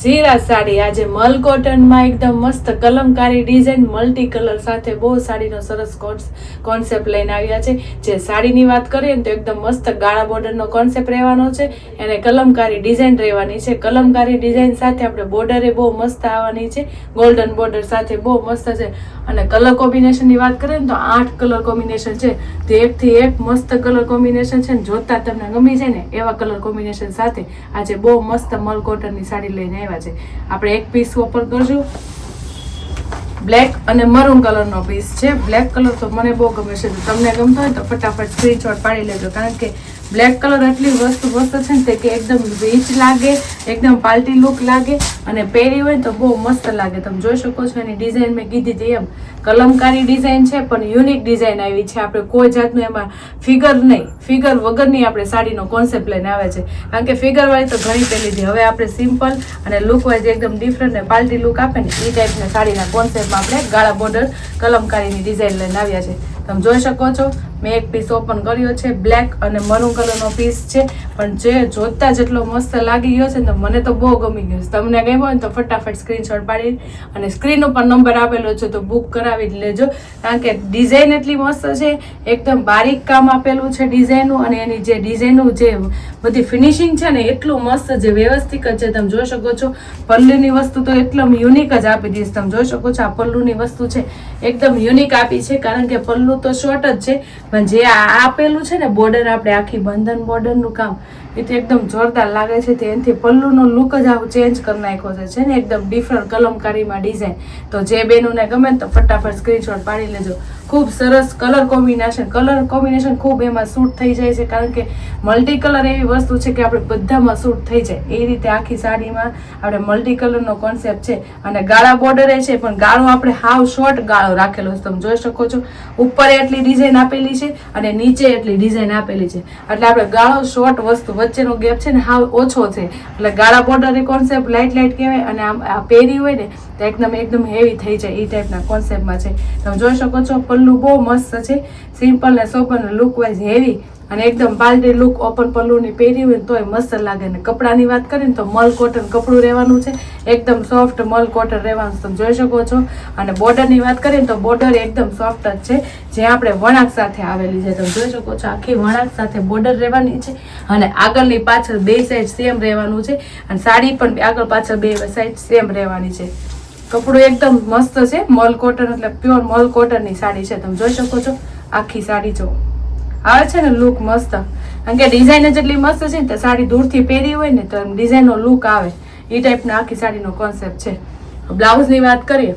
ઝીરા સાડી. આજે મલ કોટનમાં એકદમ મસ્ત કલમકારી ડિઝાઇન મલ્ટી કલર સાથે બહુ સાડીનો સરસ કોન્સેપ્ટ લઈને આવ્યા છે. જે સાડીની વાત કરીએ ને તો એકદમ મસ્ત ગાળા બોર્ડરનો કોન્સેપ્ટ રહેવાનો છે. અને કલમકારી ડિઝાઇન રહેવાની છે. કલમકારી ડિઝાઇન સાથે આપણે બોર્ડરે બહુ મસ્ત આવવાની છે. ગોલ્ડન બોર્ડર સાથે બહુ મસ્ત છે. અને કલર કોમ્બિનેશનની વાત કરીએ ને તો આઠ કલર કોમ્બિનેશન છે. તે એકથી એક મસ્ત કલર કોમ્બિનેશન છે ને જોતા તમને ગમી જાય ને એવા કલર કોમ્બિનેશન સાથે આજે બહુ મસ્ત મલ કોટનની સાડી લઈને આવ્યા છે. આપણે એક પીસ ઓપન કરશું. બ્લેક અને મરૂન કલરનો પીસ છે. બ્લેક કલર તો મને બહુ ગમે છે. તમને ગમતો હોય તો ફટાફટ સ્ક્રીનશોટ પાડી લેજો. કારણ કે બ્લેક કલર એટલી વસ્તુ વસ્તુ છે ને તે કે એકદમ રીચ લાગે, એકદમ પાર્ટી લુક લાગે અને પહેરી હોય તો બહુ મસ્ત લાગે. તમે જોઈ શકો છો એની ડિઝાઇન મેં કીધી હતી એમ. કલમકારી ડિઝાઇન છે, પણ યુનિક ડિઝાઇન આવી છે. આપણે કોઈ જાતનું એમાં ફિગર નહીં. ફિગર વગરની આપણે સાડીનો કોન્સેપ્ટ લઈને આવે છે. કારણ કે ફિગર વાળી તો ઘણી પહેલી હતી હવે આપણે સિમ્પલ અને લુકવાઇઝ એકદમ ડિફરન્ટ ને પાર્ટી લુક આપે ને એ ટાઈપના સાડીના કોન્સેપ્ટમાં આપણે ગાળા બોર્ડર કલમકારીની ડિઝાઇન લઈને આવ્યા છે. તમે જોઈ શકો છો. મેં એક પીસ ઓપન કર્યો છે બ્લેક અને મરૂન કલરનો પીસ છે. પણ જે જોતા જેટલો મસ્ત લાગી ગયો છે ને, મને તો બહુ ગમી ગયો છે. તમને ગમ્યો હોય તો ફટાફટ સ્ક્રીનશોટ પાડી અને સ્ક્રીન ઉપર નંબર આપેલો છે તો બુક કરાવી જ લેજો. કારણ કે ડિઝાઇન એટલી મસ્ત છે, એકદમ બારીક કામ આપેલું છે ડિઝાઇનનું અને એની જે ડિઝાઇનનું જે બધી ફિનિશિંગ છે ને, એટલું મસ્ત જે વ્યવસ્થિત છે. તમે જોઈ શકો છો, પલ્લુની વસ્તુ તો એકદમ યુનિક જ આપી દઈશ. તમે જોઈ શકો છો, આ પલ્લુની વસ્તુ છે. એકદમ યુનિક આપી છે, કારણ કે પલ્લુ તો શોર્ટ જ છે, પણ જે આ આપેલું છે ને બોર્ડર આપણે આખી બંધન બોર્ડરનું કામ, એ તો એકદમ જોરદાર લાગે છે, તે એનાથી પલ્લુનો લુક જ આવું ચેન્જ કરી નાખ્યો છે છે ને? એકદમ ડિફરન્ટ કલમકારીમાં ડિઝાઇન તો જે બેનુંને ગમે ને તો ફટાફટ સ્ક્રીનશોટ પાડી લેજો. ખૂબ સરસ કલર કોમ્બિનેશન કલર કોમ્બિનેશન ખૂબ એમાં સૂટ થઈ જાય છે કારણ કે મલ્ટી કલર એવી વસ્તુ છે કે આપણે બધામાં સૂટ થઈ જાય. એ રીતે આખી સાડીમાં આપણે મલ્ટી કલરનો કોન્સેપ્ટ છે અને ગાળા બોર્ડરે છે, પણ ગાળો આપણે હાવ શોર્ટ ગાળો રાખેલો છે. તમે જોઈ શકો છો, ઉપર એટલી ડિઝાઇન આપેલી છે અને નીચે એટલી ડિઝાઇન આપેલી છે. એટલે આપણે ગાળો શોર્ટ વસ્તુ વચ્ચેનો ગેપ છે ને હાવ ઓછો છે. એટલે ગાળા બોર્ડર કોન્સેપ્ટ લાઇટ લાઇટ કહેવાય અને આમ આ પહેરી હોય ને, તો એકદમ એકદમ હેવી થઈ જાય એ ટાઈપના કોન્સેપ્ટમાં છે. તમે જોઈ શકો છો પલ્લું બહુ મસ્ત છે. સિમ્પલ ને સોબર લુક વાઇઝ હેવી અને એકદમ પાલટી લુક ઓપન પલ્લુની પહેરી હોય ને તોય મસ્ત લાગે. ને કપડાની વાત કરીને તો મલ કોટન કપડું રહેવાનું છે. એકદમ સોફ્ટ મલ કોટન રહેવાનું તમે જોઈ શકો છો. અને બોર્ડરની વાત કરીએ ને તો બોર્ડર એકદમ સોફ્ટ જ છે. જે આપણે વણાક સાથે આવેલી છે. તમે જોઈ શકો છો આખી વણાક સાથે બોર્ડર રહેવાની છે. અને આગળની પાછળ બે સાઈડ સેમ રહેવાનું છે. અને સાડી પણ આગળ પાછળ બે સાઈડ સેમ રહેવાની છે. કપડું એકદમ મસ્ત છે. મલ કોટન એટલે પ્યોર મલ કોટનની સાડી છે. તમે જોઈ શકો છો આખી સાડી જો. આવે છે ને લુક મસ્ત. કારણ કે ડિઝાઇન જ એટલી મસ્ત છે ને તો સાડી દૂરથી પહેરી હોય ને તો ડિઝાઇનનો લુક આવે. એ ટાઈપના આખી સાડીનો કોન્સેપ્ટ છે. બ્લાઉઝની વાત કરીએ,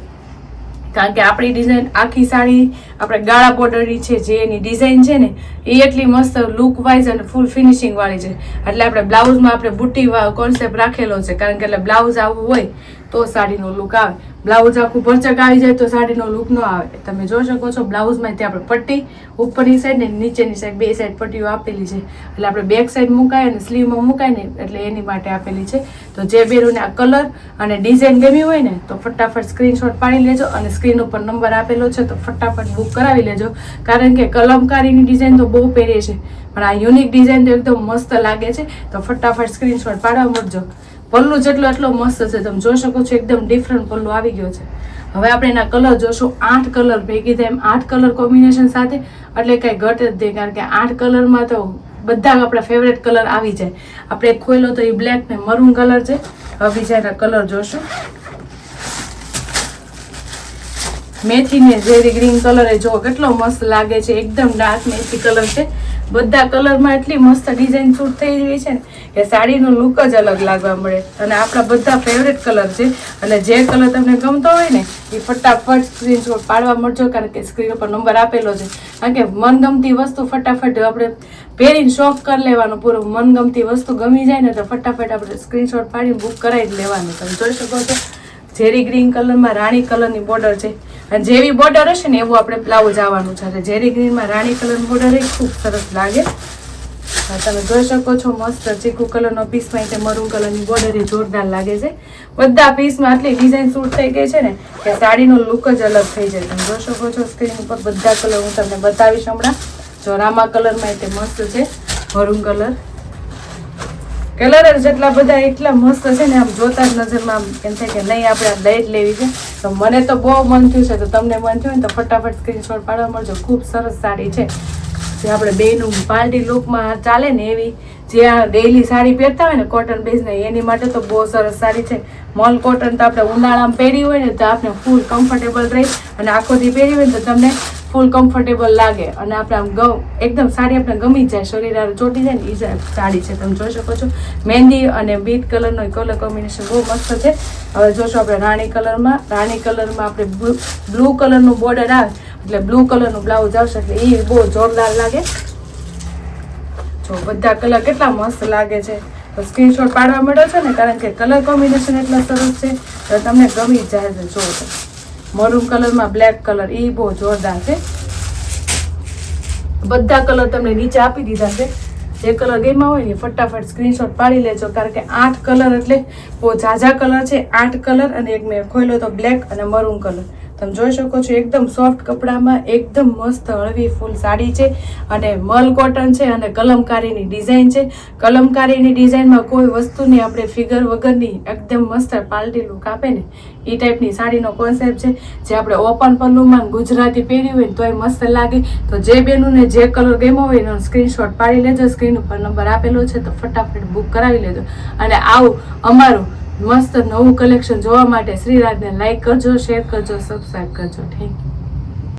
કારણ કે આપણી ડિઝાઇન આખી સાડી, આપણે ગાળા બોર્ડરની છે જે એની ડિઝાઇન છે ને એ એટલી મસ્ત લુક વાઇઝ અને ફૂલ ફિનિશિંગ વાળી છે. એટલે આપણે બ્લાઉઝમાં આપણે બુટ્ટી કોન્સેપ્ટ રાખેલો છે. કારણ કે એટલે બ્લાઉઝ આવું હોય તો સાડીનો લુક આવે. બ્લાઉઝ આખું ભરચક આવી જાય તો સાડીનો લુક ન આવે. તમે જોઈ શકો છો, બ્લાઉઝમાં ત્યાં આપણે પટ્ટી, ઉપરની સાઈડ ને નીચેની સાઈડ બે સાઈડ પટ્ટીઓ આપેલી છે. એટલે આપણે બેક સાઈડ મુકાય અને સ્લીવમાં મુકાય ને એટલે એની માટે આપેલી છે. તો જે બેરોને આ કલર અને ડિઝાઇન ગમી હોય ને, તો ફટાફટ સ્ક્રીનશોટ પાડી લેજો અને સ્ક્રીન ઉપર નંબર આપેલો છે, તો ફટાફટ બુક કરાવી લેજો. કારણ કે કલમકારીની ડિઝાઇન તો બહુ પહેરે છે, પણ આ યુનિક ડિઝાઇન તો એકદમ મસ્ત લાગે છે. તો ફટાફટ સ્ક્રીનશોટ પાડવા મળજો. પલ્લુ જેટલો એટલો મસ્ત છે, તમે જોઈ શકો છો, એકદમ ડિફરન્ટ પલ્લું આવી ગયો છે. હવે આપણે એના કલર જોશું. આઠ કલર ભેગી થાય એમ. આઠ કલર કોમ્બિનેશન સાથે એટલે કાંઈ ઘટ જ નહીં કારણ કે આઠ કલરમાં તો બધા આપણા ફેવરેટ કલર આવી જાય. આપણે ખોલ્યો તો એ બ્લેક ને મરૂન કલર છે. હવે બીજાના કલર જોશું. મેથી ને ઝેરી ગ્રીન કલર જો કેટલો મસ્ત લાગે છે, એકદમ ડાર્ક મેથી કલર છે. બધા કલરમાં એટલી મસ્ત ડિઝાઇન શૂટ થઈ રહી છે ને કે સાડીનો લુક જ અલગ લાગવા મળે. અને આપણા બધા ફેવરેટ કલર છે. અને જે કલર તમને ગમતો હોય ને, એ ફટાફટ સ્ક્રીનશોટ પાડવા મળજો, કારણ કે સ્ક્રીન ઉપર નંબર આપેલો છે. કારણ કે મનગમતી વસ્તુ ફટાફટ આપણે પહેરીને શોખ કરી લેવાનો, પૂરો મનગમતી વસ્તુ ગમી જાય ને, તો ફટાફટ આપણે સ્ક્રીનશોટ પાડીને બુક કરાવી જ લેવાનું. તમે જોઈ શકો છો ઝેરી ગ્રીન કલરમાં રાણી કલરની બોર્ડર છે. અને જેવી બોર્ડર હશે ને એવું આપણે બ્લાઉઝ આવવાનું છે. ઝેરી ગ્રીનમાં રાણી કલર બોર્ડર એ ખૂબ સરસ લાગે. તમે જોઈ શકો છો મસ્ત ચીકુ કલરનો પીસમાં એટલે મરૂન કલરની બોર્ડર એ જોરદાર લાગે છે. બધા પીસમાં આટલી ડિઝાઇન શૂટ થઈ ગઈ છે ને કે સાડીનો લુક જ અલગ થઈ જાય. તમે જોઈ શકો છો સ્ક્રીન ઉપર બધા કલર હું તમને બતાવીશ હમણાં. જો રામા કલરમાં એટલે મસ્ત છે મરૂન કલર કલર જ જેટલા બધા, એટલા મસ્ત છે ને, આમ જોતા જ નજરમાં આમ એમ થાય કે નહીં, આપણે આ લઈ લેવી છે. તો મને તો બહુ મન થયું છે, તો તમને મન થયું ને, તો ફટાફટ સ્ક્રીનશોટ પાડવા મળજો. ખૂબ સરસ સાડી છે. જે આપણે બેનું પાર્ટી લુકમાં ચાલે ને એવી, જે આ ડેઈલી સાડી પહેરતા હોય ને કોટન બેઝને એની માટે તો બહુ સરસ સાડી છે. મોલ કોટન તો આપણે ઉનાળામાં પહેરી હોય ને, તો આપણે ફૂલ કમ્ફર્ટેબલ રહી. અને આખો દી પહેરી હોય ને, તો તમને ફૂલ કમ્ફર્ટેબલ લાગે. અને આપણે આમ ગમ, એકદમ સાડી આપણે ગમી જાય, શરીર હારે ચોટી જાય ને એ સાડી છે. તમે જોઈ શકો છો. મહેંદી અને બીટ કલરનો કલર કોમ્બિનેશન બહુ મસ્ત છે. હવે જોશો આપણે રાણી કલરમાં રાણી કલરમાં આપણે બ્લુ કલરનું બોર્ડર આવે, એટલે બ્લુ કલરનું બ્લાઉઝ આવશે, એટલે એ બહુ જોરદાર લાગે. જો બધા કલર કેટલા મસ્ત લાગે છે. સ્ક્રીનશોટ પાડવા મળ્યો છે ને, કારણ કે કલર કોમ્બિનેશન એટલા સરસ છે, તો તમને ગમી જાય છે જો તો મરૂન કલરમાં બ્લેક કલર એ બહુ જોરદાર છે. બધા કલર તમને નીચે આપી દીધા છે. જે કલર ગેમમાં હોય ને ફટાફટ સ્ક્રીનશોટ પાડી લેજો, કારણ કે આઠ કલર એટલે બહુ ઝાઝા કલર છે. આઠ કલર અને એક મેં ખોલ્યો તો બ્લેક અને મરૂન કલર. તમે જોઈ શકો છો, એકદમ સોફ્ટ કપડામાં, એકદમ મસ્ત હળવી ફૂલ સાડી છે અને મલ કોટન છે અને કલમકારીની ડિઝાઇન છે. કલમકારીની ડિઝાઇનમાં કોઈ વસ્તુની આપણે ફિગર વગરની એકદમ મસ્ત પાલટી લુક આપે ને, એ ટાઈપની સાડીનો કોન્સેપ્ટ છે. જે આપણે ઓપન પલ્લુમાં ગુજરાતી પહેરી હોય ને તોય મસ્ત લાગે. તો જે બેનુને જે કલર ગમ્યો હોય એનો સ્ક્રીનશોટ પાડી લેજો. સ્ક્રીન ઉપર નંબર આપેલો છે તો ફટાફટ બુક કરાવી લેજો. અને આવું અમારું મસ્ત નવું કલેક્શન જોવા માટે શ્રીરાજને લાઈક કરજો શેર કરજો સબસ્ક્રાઈબ કરજો. Thank you